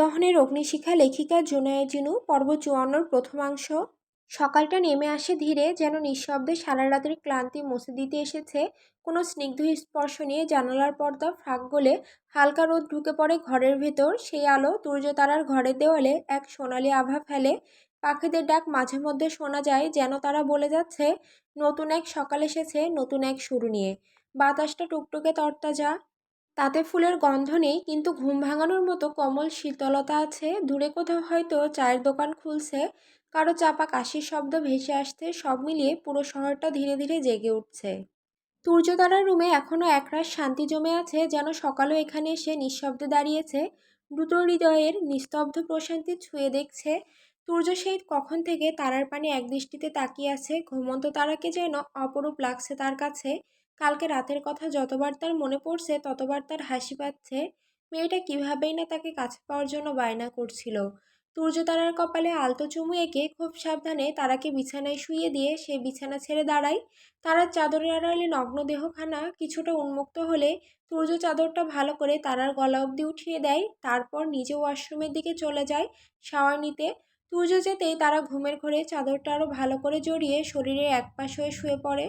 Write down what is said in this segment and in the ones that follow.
দহনের অগ্নিশিখা লেখিকা জিনু পর্ব চুয়ান্নর প্রথমাংশ। সকালটা নেমে আসে ধীরে, যেন নিঃশব্দে সারা রাতের ক্লান্তি মুছে দিতে এসেছে। কোনো স্নিগ্ধ স্পর্শ নিয়ে জানালার পর্দা ফাঁক গলে হালকা রোদ ঢুকে পড়ে ঘরের ভেতর। সেই আলো তারার ঘরের দেওয়ালে এক সোনালি আভা ফেলে। পাখিদের ডাক মাঝে মধ্যে শোনা যায়, যেন তারা বলে যাচ্ছে, নতুন এক সকাল এসেছে, নতুন এক শুরু নিয়ে। বাতাসটা টুকটুকে তরতাজা তাতে ফুলের গন্ধ নেই, কিন্তু ঘুম ভাঙানোর মতো কমল শীতলতা আছে। দূরে কোথাও হয়তো চায়ের দোকান খুলছে, কারও চাপা কাশির শব্দ ভেসে আসতে সব মিলিয়ে পুরো শহরটা ধীরে ধীরে জেগে উঠছে। সূর্যতারার রুমে এখনও একরাশ শান্তি জমে আছে, যেন সকালও এখানে এসে নিঃশব্দে দাঁড়িয়েছে। দ্রুত হৃদয়ের নিস্তব্ধ প্রশান্তি ছুঁয়ে দেখছে। সূর্য সেই কখন থেকে তারার পানে একদৃষ্টিতে তাকিয়ে আছে। ঘুমন্ত তারাকে যেন অপরূপ লাগছে তার কাছে। কালকে রাতের কথা যতবার তার মনে পড়ছে, ততবার তার হাসি পাচ্ছে। মেয়েটা কীভাবেই না তাকে কাছে পাওয়ার জন্য বায়না করছিল। সূর্য তারার কপালে আলতো চুমু এঁকে খুব সাবধানে তারাকে বিছানায় শুয়ে দিয়ে সে বিছানা ছেড়ে দাঁড়ায়। তারার চাদরের আড়ালে নগ্ন দেহখানা কিছুটা উন্মুক্ত হলে সূর্য চাদরটা ভালো করে তারার গলা অবধি উঠিয়ে দেয়, তারপর নিজে ওয়াশরুমের দিকে চলে যায় শাওয়ার নিতে। সূর্য যেতেই তারা ঘুমের ঘরে চাদরটা আরও ভালো করে জড়িয়ে শরীরের এক পাশ হয়ে শুয়ে পড়ে।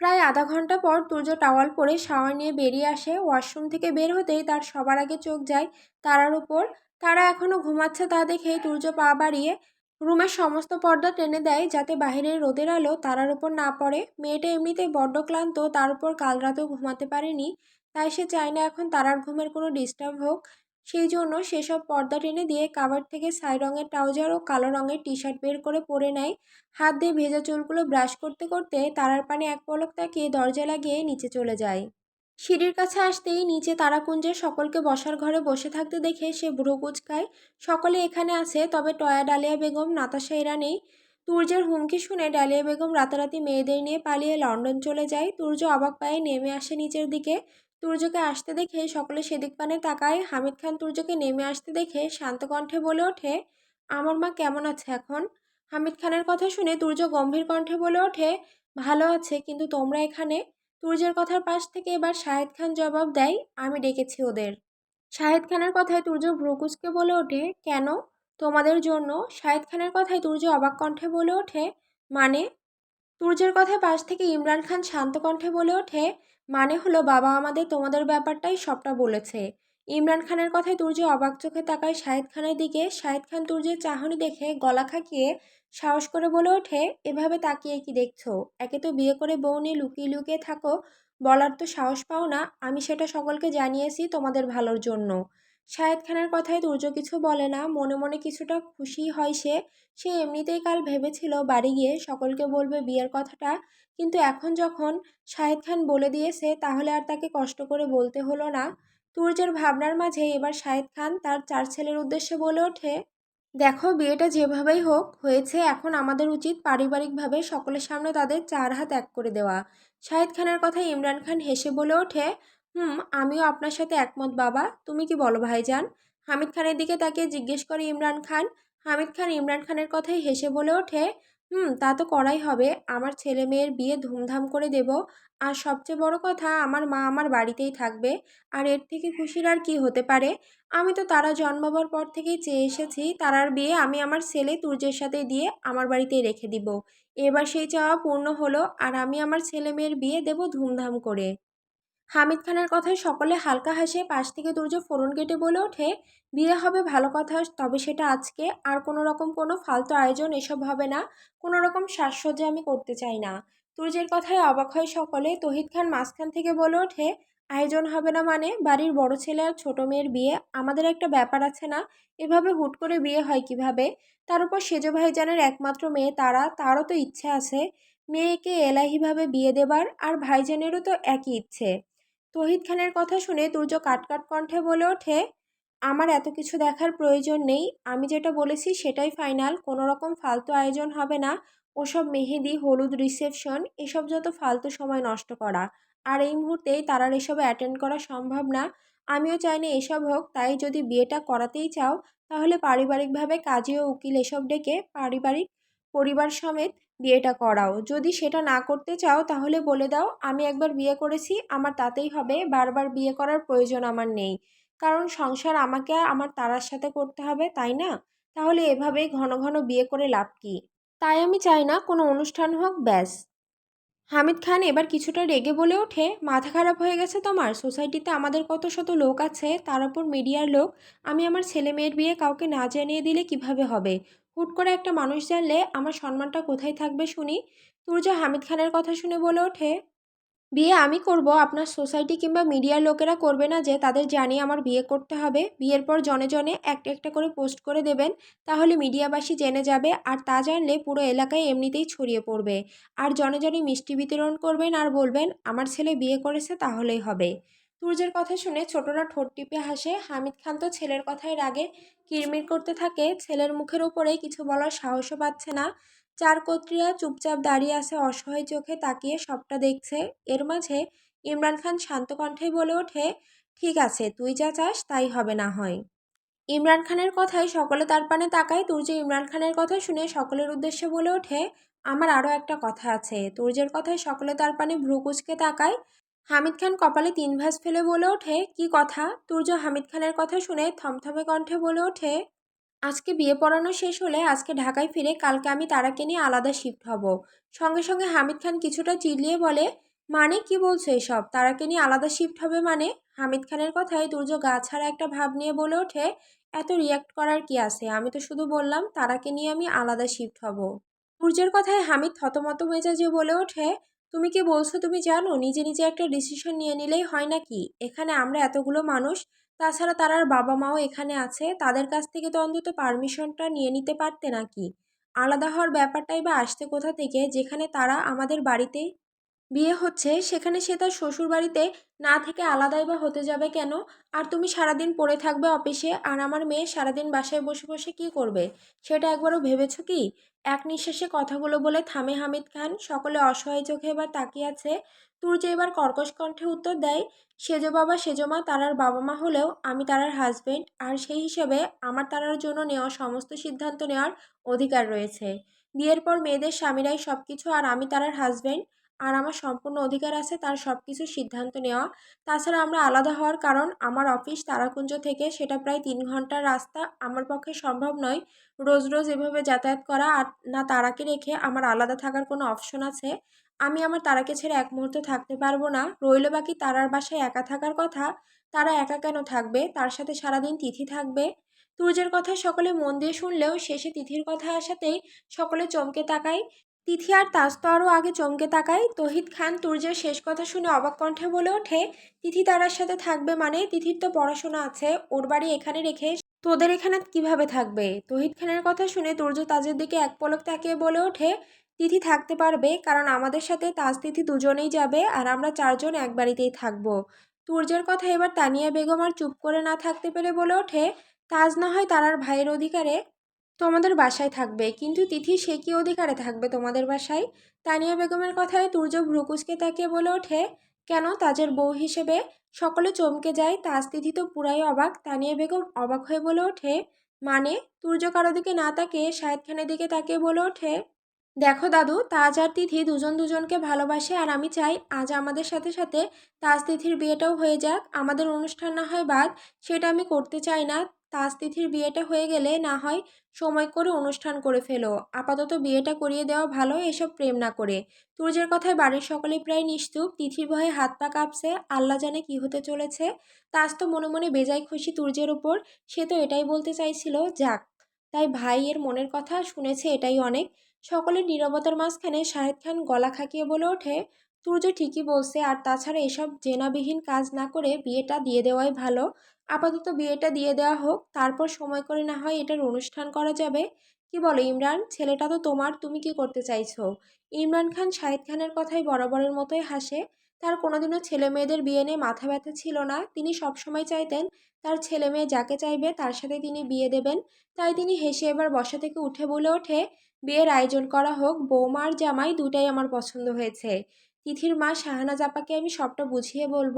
প্রায় আধা ঘণ্টা পর তুর্য টাওয়াল পরে শাওয়ার নিয়ে বেরিয়ে আসে। ওয়াশরুম থেকে বের হতেই তার সবার আগে চোখ যায় তারার উপর। তারা এখনও ঘুমাচ্ছে তা দেখেই তুর্য পা বাড়িয়ে রুমের সমস্ত পর্দা টেনে দেয় যাতে বাহিরের রোদের আলো তারার উপর না পড়ে। মেয়েটা এমনিতেই বড্ড ক্লান্ত, তার উপর কাল রাতেও ঘুমাতে পারেনি, তাই সে চায় না এখন তারার ঘুমের কোনো ডিস্টার্ব হোক। সেই জন্য সেসব পর্দা টেনে দিয়ে কাবার থেকে ছাই রঙের ট্রাউজার ও কালো রঙের টি শার্ট বের করে পরে নেয়। হাত দিয়ে ভেজা চুলগুলো ব্রাশ করতে করতে তারার পানে এক পলক তাকিয়ে দরজা লাগিয়ে নিচে চলে যায়। সিঁড়ির কাছে আসতেই নিচে তারাকুঞ্জের সকলকে বসার ঘরে বসে থাকতে দেখে সে বুড়ো কুচকায়, সকলে এখানে আছে, তবে টয়া, ডালিয়া বেগম, নাতাশা এরা নেই। তুর্যের হুমকি শুনে ডালিয়া বেগম রাতারাতি মেয়েদের নিয়ে পালিয়ে লন্ডন চলে যায়। তুর্য অবাক পায়ে নেমে আসে নিচের দিকে। তুর্যকে আসতে দেখে সকলে সেদিক পানে তাকায়। হামিদ খান তুর্যকে নেমে আসতে দেখে শান্ত কণ্ঠে বলে ওঠে, আমার মা কেমন আছে এখন? হামিদ খানের কথা শুনে তুর্য গম্ভীর কণ্ঠে বলে ওঠে, ভালো আছে, কিন্তু তোমরা এখানে? তুর্যের কথার পাশ থেকে এবার শাহেদ খান জবাব দেয়, আমি ডেকেছি ওদের। শাহেদ খানের কথায় তুর্য ভ্রুকুচকে বলে ওঠে, কেন? তোমাদের জন্য? শাহেদ খানের কথায় তুর্য অবাক কণ্ঠে বলে ওঠে মানে তুর্যের কথায় পাশ থেকে ইমরান খান শান্ত কণ্ঠে বলে ওঠে মানে হলো বাবা আমাদের তোমাদের ব্যাপারটাই সবটা বলেছে। ইমরান খানের কথায় তুর্য অবাক চোখে তাকায় শাহিদ খানের দিকে। শাহিদ খান তুর্যের চাহনি দেখে গলা খাকিয়ে সাহস করে বলে ওঠে, এভাবে তাকিয়ে কি দেখছ? একে তো বিয়ে করে বউ নিয়ে লুকিয়ে লুকিয়ে থাকো, বলার তো সাহস পাও না। আমি সেটা সকলকে জানিয়েছি তোমাদের ভালোর জন্য। শাহেদ খানের কথায় তুর্য কিছু বলে না, মনে মনে কিছুটা খুশি হয় সে। সে এমনিতেই কাল ভেবেছিল বাড়ি গিয়ে সকলকে বলবে বিয়ের কথাটা, কিন্তু এখন যখন শাহেদ খান বলে দিয়েছে তাহলে আর তাকে কষ্ট করে বলতে হলো না। তুর্যের ভাবনার মাঝে এবার শাহেদ খান তার চার ছেলের উদ্দেশ্যে বলে ওঠে, দেখো, বিয়েটা যেভাবেই হোক, হয়েছে এখন আমাদের উচিত পারিবারিকভাবে সকলের সামনে তাদের চার হাত এক করে দেওয়া। শাহিদ খানের কথায় ইমরান খান হেসে বলে ওঠে হুম, আমিও আপনার সাথে একমত বাবা। তুমি কি বলো ভাইজান? হামিদ খানের দিকে তাকে জিজ্ঞেস করে ইমরান খান। হামিদ খান ইমরান খানের কথাই হেসে বলে ওঠে, হুম, তা তো করাই হবে। আমার ছেলে মেয়ের বিয়ে ধুমধাম করে দেব। আর সবচেয়ে বড় কথা, আমার মা আমার বাড়িতেই থাকবে। আর এর থেকে খুশির আর কি হতে পারে? আমি তো তারা জন্মাবার পর থেকেই চেয়ে এসেছি। তারার বিয়ে আমি আমার ছেলে তুর্যের সাথে দিয়ে আমার বাড়িতেই রেখে দিব। এবার সেই চাওয়া পূর্ণ হলো, আর আমি আমার ছেলে মেয়ের বিয়ে দেব ধুমধাম করে। হামিদ খানের কথায় সকলে হালকা হাসে পাশ থেকে দুর্য ফোরন কেটে বলে ওঠে, বিয়ে হবে, ভালো কথা, তবে সেটা আজকে। আর কোনো রকম কোনো ফালতু আয়োজন এসব হবে না। কোনো রকম সাজসজ্জা আমি করতে চাই না। তুর্যের কথায় অবাক হয় সকলে। তহিদ খান মাঝখান থেকে বলে ওঠে, আয়োজন হবে না মানে? বাড়ির বড় ছেলে আর ছোটো মেয়ের বিয়ে? আমাদের একটা ব্যাপার আছে না? এভাবে হুট করে বিয়ে হয় কীভাবে? তার উপর সেজ ভাইজানের একমাত্র মেয়ে তারা, তারও তো ইচ্ছে আছে। মেয়েকে এলাহিভাবে বিয়ে দেবার, আর ভাইজানেরও তো একই ইচ্ছে। তহিদ খানের কথা শুনে তুর্য কাটকাট কণ্ঠে বলে ওঠে, আমার এত কিছু দেখার প্রয়োজন নেই। আমি যেটা বলেছি সেটাই ফাইনাল। কোনো রকম ফালতু আয়োজন হবে না। ওসব মেহেদি, হলুদ রিসেপশন, এসব যত ফালতু সময় নষ্ট করা। আর এই মুহূর্তে তারার এসবে অ্যাটেন্ড করা সম্ভব না। আমিও চাই না এসব হোক। তাই যদি বিয়েটা করাতেই চাও, তাহলে পারিবারিকভাবে কাজী ও উকিল এসব ডেকে পারিবারিক পরিবার সমেত বিয়েটা করাও। যদি সেটা না করতে চাও, তাহলে বলে দাও, আমি একবার বিয়ে করেছি, আমার তাতেই হবে, বারবার বিয়ে করার প্রয়োজন আমার নেই। কারণ সংসার আমাকে আমার তারার সাথে করতে হবে, তাই না? তাহলে এভাবেই ঘন ঘন বিয়ে করে লাভ কী? তাই আমি চাই না কোনো অনুষ্ঠান হোক, ব্যাস। হামিদ খান এবার কিছুটা রেগে বলে ওঠে, মাথা খারাপ হয়ে গেছে তোমার? সোসাইটিতে আমাদের কত শত লোক আছে, তার উপর মিডিয়ার লোক। আমি আমার ছেলে মেয়ের বিয়ে কাউকে না জানিয়ে দিলে কীভাবে হবে? হুট করে একটা মানুষ জানলে আমার সম্মানটা কোথায় থাকবে শুনি? তুর্য হামিদ খানের কথা শুনে বলে ওঠে বিয়ে আমি করব, আপনার সোসাইটি কিংবা মিডিয়ার লোকেরা করবে না যে তাদের জানিয়ে আমার বিয়ে করতে হবে। বিয়ের পর জনে জনে একটা একটা করে পোস্ট করে দেবেন, তাহলে মিডিয়াবাসী জেনে যাবে আর তা জানলে পুরো এলাকায় এমনিতেই ছড়িয়ে পড়বে। আর জনে জনে মিষ্টি বিতরণ করবেন আর বলবেন, আমার ছেলে বিয়ে করেছে, তাহলেই হবে। তুর্যের কথা শুনে ছোটরা ঠোঁট টিপে হাসে। হামিদ খান তো ছেলের কথায় রাগে কিরমির করতে থাকে। ছেলের মুখের উপরে কিছু বলার সাহসও পাচ্ছে না। চার কর্ত্রীরা চুপচাপ দাঁড়িয়ে আছে অসহায় চোখে তাকিয়ে সবটা দেখছে। এর মাঝে ইমরান খান শান্ত কণ্ঠে বলে ওঠে, ঠিক আছে, তুই যা চাস তাই হবে না হয়। ইমরান খানের কথায় সকলে তার পানে তাকায়। তুর্য ইমরান খানের কথা শুনে সকলের উদ্দেশ্যে বলে ওঠে, আমার আরও একটা কথা আছে। তুর্যের কথায় সকলে তার পানে ভ্রু কুচকে তাকায়। হামিদ খান কপালে তিন ভাঁজ ফেলে বলে ওঠে, কি কথা? তুর্য হামিদ খানের কথা শুনে থমথমে কণ্ঠে বলে ওঠে আজকে বিয়ে পড়ানো শেষ হলে আজকে ঢাকায় ফিরে কালকে আমি তারাকে নিয়ে আলাদা শিফট হব। সঙ্গে সঙ্গে হামিদ খান কিছুটা চিল্লিয়ে বলে মানে কি বলছো এসব? তারাকে নিয়ে আলাদা শিফট হবে মানে? হামিদ খানের কথায় দুর্য গা ছাড়া একটা ভাব নিয়ে বলে ওঠে, এত রিয়াক্ট করার কি আছে? আমি তো শুধু বললাম তারাকে নিয়ে আমি আলাদা শিফট হব। সূর্যের কথায় হামিদ থতমত মেজাজে বলে ওঠে, তুমি কি বলছো তুমি জানো? নিজে নিজে একটা ডিসিশন নিয়ে নিলেই হয় নাকি? এখানে আমরা এতগুলো মানুষ তাছাড়া তারার বাবা মাও এখানে আছে, তাদের কাছ থেকে তো অন্তত পারমিশনটা নিয়ে নিতে পারতে নাকি? আলাদা হওয়ার ব্যাপারটাই বা আসতে কোথা থেকে, যেখানে তারা আমাদের বাড়িতেই বিয়ে হচ্ছে, সেখানে সে তার শ্বশুর বাড়িতে না থেকে আলাদাই বা হতে যাবে কেন? আর তুমি সারাদিন পড়ে থাকবে অফিসে, আর আমার মেয়ে সারাদিন বাসায় বসে বসে কি করবে? সেটা একবারও ভেবেছো কি? এক নিঃশ্বাসে কথাগুলো বলে থামে হামিদ খান, সকলে অসহায় চোখে এবার তাকিয়ে আছে। তুর্য এবার কর্কশ কণ্ঠে উত্তর দেয়, সেজো বাবা, সেজো মা, তারার বাবা মা হলেও আমি তারার হাজবেন্ড আর সেই হিসেবে আমার তারার জন্য নেওয়া সমস্ত সিদ্ধান্ত নেওয়ার অধিকার রয়েছে। বিয়ের পর মেয়েদের স্বামীরাই সব কিছু আর আমি তারার হাজবেন্ড আর আমার সম্পূর্ণ অধিকার আছে তার সব কিছু সিদ্ধান্ত নেওয়া। তাছাড়া আমরা আলাদা হওয়ার কারণ, আমার অফিস তারাকুঞ্জ থেকে সেটা প্রায় তিন ঘণ্টার রাস্তা, আমার পক্ষে সম্ভব নয় রোজ রোজ এভাবে যাতায়াত করা। আর না, তারাকে রেখে আমার আলাদা থাকার কোনো অপশন আছে? আমি আমার তারাকে ছেড়ে এক মুহূর্ত থাকতে পারব না। রইল বাকি তারার বাসায় একা থাকার কথা? তারা একা কেন থাকবে? তার সাথে সারাদিন তিথি থাকবে? তুর্যের কথা সকলে মন দিয়ে শুনলেও শেষে তিথির কথা আসাতেই সকলে চমকে তাকায়। তিথি আর তাজ তো আরও আগে চমকে তাকায়। তহিদ খান তুর্যের শেষ কথা শুনে অবাক কণ্ঠে বলে ওঠে, তিথি তারার সাথে থাকবে মানে তিথির তো পড়াশোনা আছে, ওর বাড়ি এখানে রেখে তোদের এখানে কীভাবে থাকবে? তহিদ খানের কথা শুনে তুর্য তাজের দিকে এক পলক তাকিয়ে বলে ওঠে, তিথি থাকতে পারবে, কারণ আমাদের সাথে তাজ তিথি দুজনেই যাবে আর আমরা চারজন এক বাড়িতেই থাকব। তুর্যের কথা এবার তানিয়া বেগম আর চুপ করে না থাকতে পেরে বলে ওঠে, তাজ না হয় তারার ভাইয়ের অধিকারে তোমাদের বাসায় থাকবে। কিন্তু তিথি সে কি অধিকারে থাকবে তোমাদের বাসায়? তানিয়া বেগমের কথায় তুর্য ভ্রুকুচকে তাকিয়ে বলে ওঠে, কেন তাজের বউ হিসেবে সকলে চমকে যায়? তাজ তিথি তো পুরাই অবাক। তানিয়া বেগম অবাক হয়ে বলে ওঠে মানে? তুর্য কারও দিকে না তাকে শাহেদ খানের দিকে তাকিয়ে বলে ওঠে, দেখো দাদু, তাজ আর তিথি দুজন দুজনকে ভালোবাসে আর আমি চাই আজ আমাদের সাথে সাথে তাজ তিথির বিয়েটাও হয়ে যাক। আমাদের অনুষ্ঠান না হয় বাদ, সেটা আমি করতে চাই না। তাজ তিথির বিয়েটা হয়ে গেলে না হয় সময় করে অনুষ্ঠান করে ফেলো। আপাতত বিয়েটা করিয়ে দেওয়া ভালো, এসব প্রেম না করে। তুর্যের কথায় বাড়ির সকলে প্রায় নিশ্চুপ। তিথির ভয়ে হাত পা কাঁপছে। আল্লাহ জানে কি হতে চলেছে। তাজ তো মনে মনে বেজায় খুশি তুর্যের উপর। সে তো এটাই বলতে চাইছিল, যাক। তাই ভাইয়ের মনের কথা শুনেছে এটাই অনেক। সকলের নীরবতার মাঝখানে শাহেদ খান গলা খাকিয়ে বলে ওঠে তুর্য ঠিকই বলছে। আর তাছাড়া এসব জেনাবিহীন কাজ না করে বিয়েটা দিয়ে দেওয়াই ভালো। আপাতত বিয়েটা দিয়ে দেওয়া হোক, তারপর সময় করে না হয় এটার অনুষ্ঠান করা যাবে। কি বলো ইমরান? ছেলেটা তো তোমার, তুমি কি করতে চাইছো? ইমরান খান শাহিদ খানের কথাই বরাবরের মতোই হাসে। তার কোনোদিনও ছেলে মেয়েদের বিয়ে নিয়ে মাথা ব্যথা ছিল না। তিনি সবসময় চাইতেন তার ছেলে মেয়ে যাকে চাইবে তার সাথে তিনি বিয়ে দেবেন। তাই তিনি হেসে এবার বসা থেকে উঠে বলে ওঠে, বিয়ের আয়োজন করা হোক বৌমা আর জামাই দুটাই আমার পছন্দ হয়েছে। তিথির মা শাহানা জাপাকে আমি সবটা বুঝিয়ে বলব।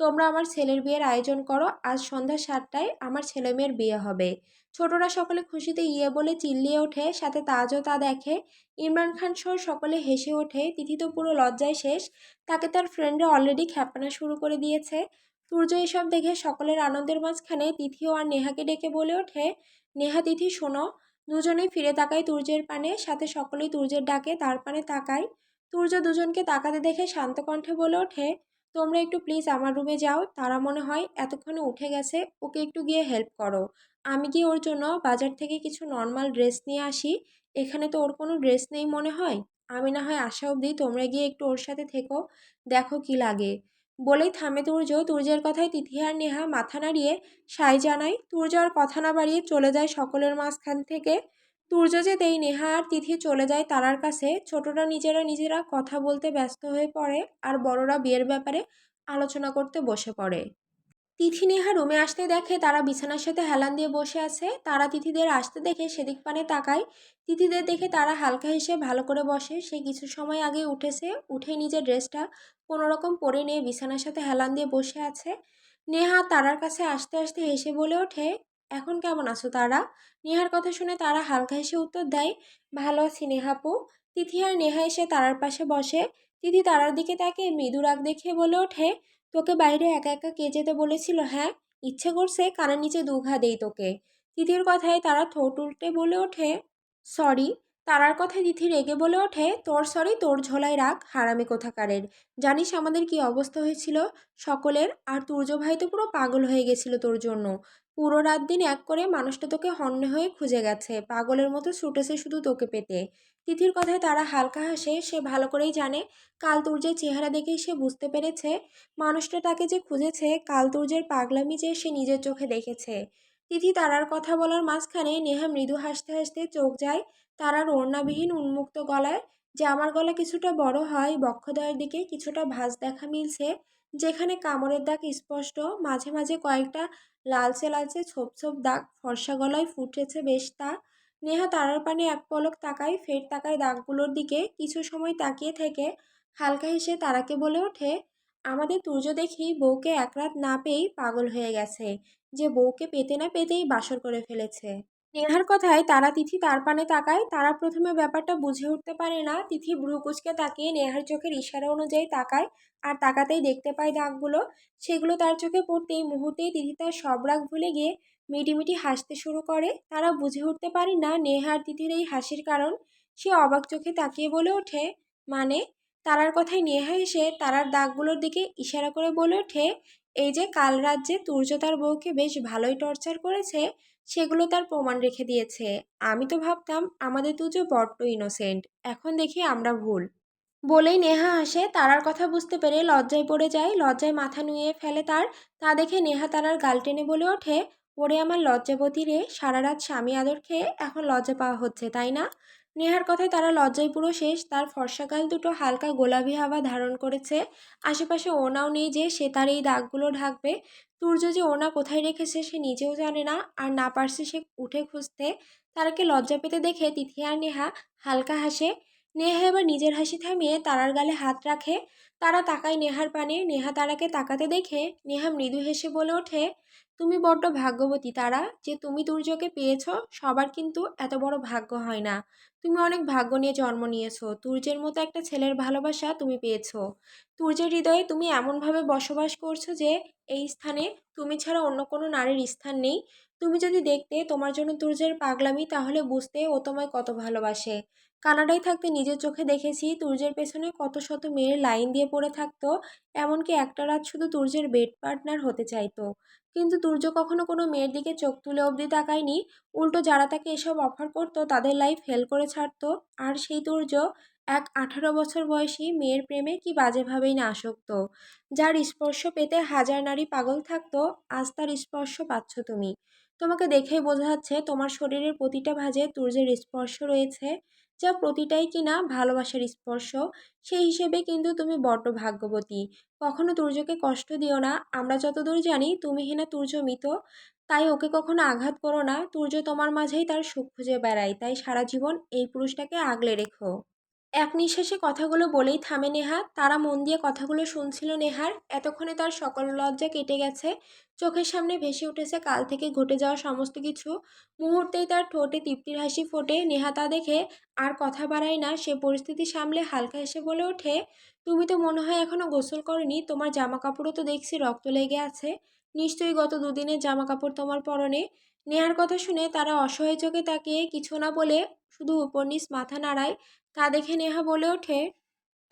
তোমরা আমার ছেলের বিয়ের আয়োজন করো, আজ সন্ধ্যা সাতটায় আমার ছেলে মেয়ের বিয়ে হবে। ছোটরা সকলে খুশিতে ইয়ে বলে চিল্লিয়ে ওঠে, সাথে তাজও তা দেখে। ইমরান খান সহ সকলে হেসে ওঠে। তিথি তো পুরো লজ্জায় শেষ। তাকে তার ফ্রেন্ডরা অলরেডি খ্যাপানা শুরু করে দিয়েছে। সূর্য এসব দেখে সকলের আনন্দের মাঝখানে তিথিও আর নেহাকে ডেকে বলে ওঠে, নেহা তিথি, শোনো। দুজনেই ফিরে তাকায় তুর্যের পানে, সাথে সকলেই তুর্যের ডাকে, তার পানে তাকায়। তুর্য দুজনকে তাকাতে দেখে শান্ত কণ্ঠে বলে ওঠে তোমরা একটু প্লিজ আমার রুমে যাও। তারা মনে হয় এতক্ষণে উঠে গেছে। ওকে একটু গিয়ে হেল্প করো। আমি গিয়ে ওর জন্য বাজার থেকে কিছু নর্মাল ড্রেস নিয়ে আসি। এখানে তো ওর কোনো ড্রেস নেই মনে হয়? আমি না হয় আসা অবধি তোমরা গিয়ে একটু ওর সাথে থেকো। দেখো কি লাগে। বলেই থামে তুর্য। তুর্যের কথায় তিথি আর নেহা মাথা নাড়িয়ে সাই জানায়, তুর্য আর কথা না বাড়িয়ে চলে যায় সকলের মাঝখান থেকে। তুর্য যেতেই নেহা আর তিথি চলে যায় তারার কাছে, ছোটরা নিজেরা নিজেরা কথা বলতে ব্যস্ত হয়ে পড়ে আর বড়রা বিয়ের ব্যাপারে আলোচনা করতে বসে পড়ে। তিথি নেহা রুমে আসতে দেখে তারা বিছানার সাথে হেলান দিয়ে বসে আছে। তারা তিথিদের আসতে দেখে সেদিক পানে তাকায়। তিথিদের দেখে তারা হালকা হেসে ভালো করে বসে। সে কিছু সময় আগে উঠেছে উঠে নিজের ড্রেসটা কোনো রকম পরে নিয়ে বিছানার সাথে হেলান দিয়ে বসে আছে। নেহা তারার কাছে আসতে আসতে হেসে বলে ওঠে এখন কেমন আছো তারা? নেহার কথা শুনে তারা হালকা হেসে উত্তর দেয়, ভালো আছি নেহাপু তিথি আর নেহা এসে তারার পাশে বসে। তিথি তারার দিকে তাকে মৃদু রাগ দেখে বলে ওঠে, তোকে বাইরে একা একা কে যেতে বলেছিল? হ্যাঁ ইচ্ছে করছে কানের নিচে দুঘা দেই তোকে। তিথির কথায় তারা ঠোঁট উল্টে বলে ওঠে, সরি। তারার কথায় তিথি রেগে বলে ওঠে, তোর সরি, তোর ঝোলায় রাখ হারামি কোথাকারের? জানিস আমাদের কি অবস্থা হয়েছিল? সকলের, আর তুর্য ভাই তো পুরো পাগল হয়ে গেছিল তোর জন্য। পুরো রাত দিন এক করে মানুষটা তোকে হন্যে হয়ে খুঁজে গেছে। পাগলের মতো ছুটেছে শুধু তোকে পেতে। তিথির কথায় তারা হালকা হাসে, সে ভালো করেই জানে। কাল তুর্যের চেহারা দেখেই সে বুঝতে পেরেছে, মানুষটা তাকে যে খুঁজেছে কাল তুর্যের পাগলামি যে সে নিজের চোখে দেখেছে। তিথি তারার কথা বলার মাঝখানে নেহা মৃদু হাসতে হাসতে চোখ যায় তারার ওড়নাবিহীন উন্মুক্ত গলায়। জামার গলা কিছুটা বড় হয়, বক্ষদয়ের দিকে কিছুটা ভাঁজ দেখা মিলছে, যেখানে কামড়ের দাগ স্পষ্ট। মাঝে মাঝে কয়েকটা লালচে লালচে ছোপ ছোপ দাগ ফর্সা গলায় ফুটেছে বেশ তা। নেহা তারার পানে এক পলক তাকায়, ফের তাকায় দাগগুলোর দিকে। কিছু সময় তাকিয়ে থেকে, হালকা হেসে তারাকে বলে ওঠে, আমাদের তুর্য দেখি বউকে এক রাত না পেয়েই পাগল হয়ে গেছে। যে বউকে পেতে না পেতেই বাসর করে ফেলেছে। নেহার কথায় তারা তিথি তার পানে তাকায়, তারা প্রথমে ব্যাপারটা বুঝে উঠতে পারে না। তিথি ভ্রুকুচকে তাকিয়ে নেহার চোখের ইশারা অনুযায়ী তাকায় আর তাকাতেই দেখতে পায় দাগগুলো। সেগুলো তার চোখে পড়তেই মুহূর্তেই তিথি তার সব রাগ ভুলে গিয়ে মিটিমিটি হাসতে শুরু করে। তারা বুঝে উঠতে পারে না নেহার তিথির এই হাসির কারণ। সে অবাক চোখে তাকিয়ে বলে ওঠে মানে? তারার কথায় নেহা এসে তারার দাগগুলোর দিকে ইশারা করে বলে ওঠে, এই যে কাল রাজ্যে তুর্য তার বউকে বেশ ভালোই টর্চার করেছে সেগুলো তার প্রমাণ রেখে দিয়েছে। আমি তো ভাবতাম, আমাদের তুর্য বড্ড ইনোসেন্ট এখন দেখি আমরা ভুল। বলেই নেহা হাসে, তারার কথা বুঝতে পেরে লজ্জায় পড়ে যায়, লজ্জায় মাথা নুয়ে ফেলে তার। তা দেখে নেহা তারার গাল টেনে বলে ওঠে, ওরে আমার লজ্জাবতী রে সারা রাত স্বামী আদর খেয়ে এখন লজ্জা পাওয়া হচ্ছে, তাই না? নেহার কথায় তারা লজ্জায় পুরো শেষ, তার ফর্সাকাল দুটো হালকা গোলাপি হাওয়া ধারণ করেছে। আশেপাশে ওনাও নেই যে, সে তার এই দাগগুলো ঢাকবে। তুর্য যে ওনা কোথায় রেখেছে সে নিজেও জানে না। আর না পারছে সে উঠে খুঁজতে। তারাকে লজ্জা পেতে দেখে তিথি আর নেহা হালকা হাসে। নেহা এবার নিজের হাসি থামিয়ে তারার গালে হাত রাখে। তারা তাকায় নেহার পানে। নেহা তারাকে তাকাতে দেখে নেহা মৃদু হেসে বলে ওঠে তুমি বড্ড ভাগ্যবতী, তারা যে তুমি দুর্যোগে পেয়েছ, সবার কিন্তু এত বড় ভাগ্য হয় না। তুমি অনেক ভাগ্য নিয়ে জন্ম নিয়েছো তুর্যের মতো একটা ছেলের ভালোবাসা তুমি পেয়েছ। তুর্যের হৃদয়ে তুমি এমনভাবে বসবাস করছ যে, এই স্থানে তুমি ছাড়া অন্য কোনো নারীর স্থান নেই। তুমি যদি দেখতে তোমার জন্য তুর্যের পাগলামি, তাহলে বুঝতে ও তোমায় কত ভালোবাসে। কানাডায় থাকতে নিজের চোখে দেখেছি তুর্যের পেছনে কত শত মেয়ের লাইন দিয়ে পড়ে থাকতো, এমনকি একটা রাত শুধু তুর্যের বেড পার্টনার হতে চাইতো। কিন্তু দুর্য কখনো কোনো মেয়ের দিকে চোখ তুলে অবধি তাকায়নি। উল্টো যারা তাকে এসব অফার করত, তাদের লাইফ ফেল করে ছাড়তো। আর সেই দুর্য এক আঠারো বছর বয়সী মেয়ের প্রেমে কি বাজেভাবেই না আসক্ত। যার স্পর্শ পেতে হাজার নারী পাগল থাকতো, আজ তার স্পর্শ পাচ্ছ তুমি। তোমাকে দেখেই বোঝা যাচ্ছে তোমার শরীরের প্রতিটা ভাজে তুর্যের স্পর্শ রয়েছে, যা প্রতিটাই কিনা ভালোবাসার স্পর্শ। সেই হিসেবে কিন্তু তুমি বড্ড ভাগ্যবতী। কখনো তুর্যকে কষ্ট দিও না। আমরা যতদূর জানি তুমি হিনা তুর্য মৃত, তাই ওকে কখনো আঘাত করো না। তুর্য তোমার মাঝেই তার সুখ খুঁজে বেড়ায়। তাই সারা জীবন এই পুরুষটাকে আগলে রেখো। এক নিঃশ্বাসে কথাগুলো বলেই থামে নেহা। তারা মন দিয়ে কথাগুলো শুনছিল নেহার। এতক্ষণে তার সকল লজ্জা কেটে গেছে। চোখের সামনে ভেসে উঠেছে কাল থেকে ঘটে যাওয়া সমস্ত কিছু। মুহূর্তেই তার ঠোঁটে তৃপ্তির হাসি ফোটে। নেহা তা দেখে আর কথা বাড়ায় না। সে পরিস্থিতি সামলে হালকা হেসে বলে ওঠে, তুমি তো মনে হয় এখনও গোসল করনি। তোমার জামা কাপড়ও তো দেখছি রক্ত লেগে আছে। নিশ্চয়ই গত দুদিনের জামা কাপড় তোমার পরনে। নেহার কথা শুনে তারা অসহায় চোখে কিছু না বলে শুধু উপর নিচ মাথা নাড়ায়। তা দেখে নেহা বলে ওঠে,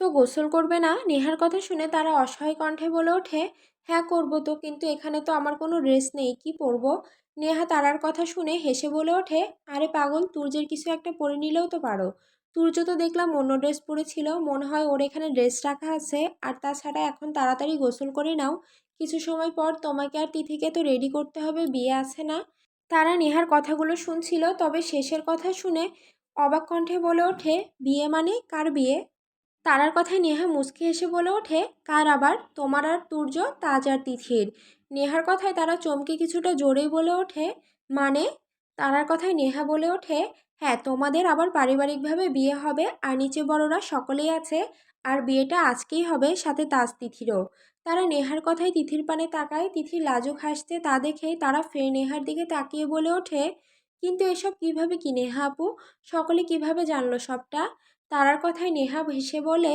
তো গোসল করবে না? নেহার কথা শুনে তারা অসহায় কণ্ঠে বলে ওঠে হ্যাঁ করব তো, কিন্তু এখানে তো আমার কোনো ড্রেস নেই, কি পরবো? নেহা তারার কথা শুনে হেসে বলে ওঠে, আরে পাগল, তুর্যের কিছু একটা পরে নিলেও তো পারো। তুর্য তো দেখলাম অন্য ড্রেস পরেছিল, মনে হয় ওর এখানে ড্রেস রাখা আছে, আর তাছাড়া এখন তাড়াতাড়ি গোসল করে নাও, কিছু সময় পর তোমাকে আর তিথিকে তো রেডি করতে হবে, বিয়ে আছে না? তারা নেহার কথাগুলো শুনছিল, তবে শেষের কথা শুনে অবাক কণ্ঠে বলে ওঠে, বিয়ে মানে? কার বিয়ে? তারার কথায় নেহা মুচকি হেসে বলে ওঠে, কার আবার? তোমার আর তুর্য, তাজ আর তিথির। নেহার কথায় তারা চমকে কিছুটা জোরেই বলে ওঠে মানে? তারার কথায় নেহা বলে ওঠে হ্যাঁ তোমাদের আবার পারিবারিকভাবে বিয়ে হবে, আর নিচে বড়রা সকলেই আছে, আর বিয়েটা আজকেই হবে সাথে তাজ তিথিরও। তারা নেহার কথায় তিথির পানে তাকায়, তিথির লাজুক হাসতে তা দেখে তারা ফের নেহার দিকে তাকিয়ে বলে ওঠে কিন্তু এসব কীভাবে কি, নেহা আপু? সকলে কীভাবে জানলো সবটা? তারার কথায় নেহা ভেসে বলে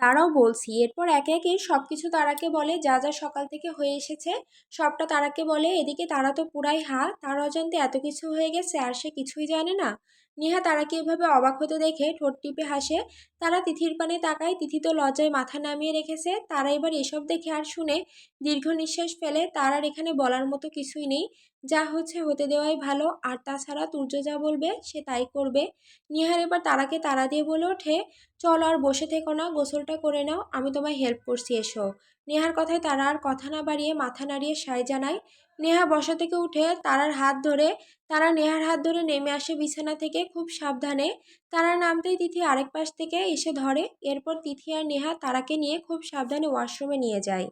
তারাও বলছি। এরপর একে একে সব কিছু তারাকে বলে, যা যা সকাল থেকে হয়ে এসেছে, সবটা তারাকে বলে, এদিকে তারা তো পুরাই হা তার অজান্তে এত কিছু হয়ে গেছে আর সে কিছুই জানে না। নেহা তারাকে এভাবে অবাক হতে দেখে ঠোঁট টিপে হাসে, তারা তিথির পানে তাকায়, তিথি তো লজ্জায় মাথা নামিয়ে রেখেছে, তারা এবার এসব দেখে আর শুনে দীর্ঘ নিঃশ্বাস ফেলে, তার এখানে বলার মতো কিছুই নেই। যা হচ্ছে হতে দেওয়াই ভালো। আর তাছাড়া তুর্য যা বলবে সে তাই করবে। নিহার এবার তারাকে তারা দিয়ে বলে ওঠে, চলো আর বসে থেকো না, গোসলটা করে নাও, আমি তোমায় হেল্প করছি, এসো। নেহার কথায় তারা আর কথা না বাড়িয়ে মাথা নাড়িয়ে সায় জানায়। নেহা বসা থেকে উঠে তারার হাত ধরে, তারা নেহার হাত ধরে নেমে আসে বিছানা থেকে খুব সাবধানে। তারা নামতেই তিথি আরেক পাশ থেকে এসে ধরে। এরপর তিথি আর নেহা তারাকে নিয়ে খুব সাবধানে ওয়াশরুমে নিয়ে যায়।